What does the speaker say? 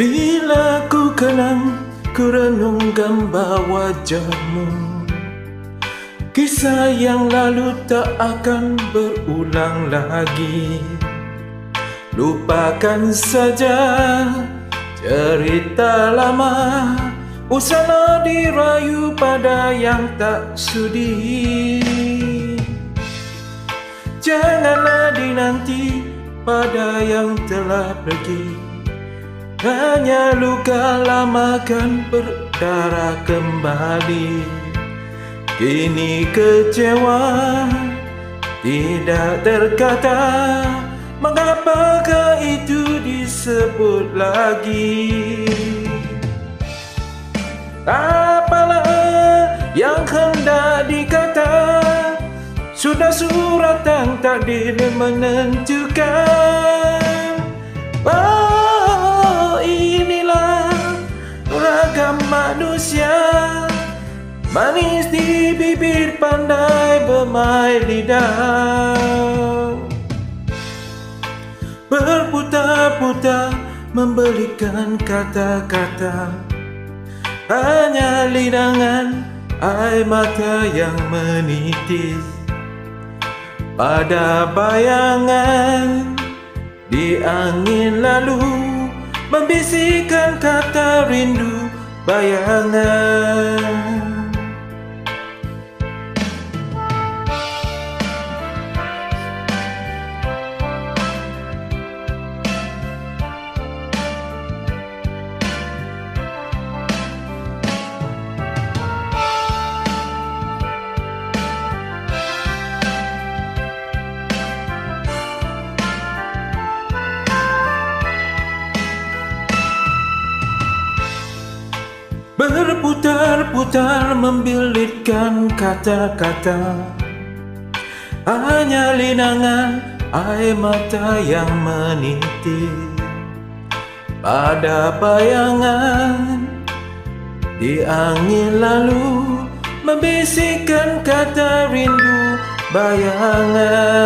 Bila ku kenang, ku renung gambar wajahmu. Kisah yang lalu tak akan berulang lagi. Lupakan saja cerita lama Usahlah dirayu pada yang tak sudi. Janganlah dinanti pada yang telah pergi Hanya luka lama kan berdarah kembali. Kini kecewa tidak terkata Mengapakah itu disebut lagi. Apalah yang hendak dikata Sudah suratan takdir menentukan ragam manusia Manis di bibir pandai bermain lidah Berputar-putar membelikan kata-kata. Hanya lidangan air mata yang menitis. Pada bayangan di angin lalu Membisikkan kata rindu bayangan Berputar-putar membilitkan kata-kata. Hanya linangan air mata yang menitis Pada bayangan di angin lalu Membisikkan kata rindu bayangan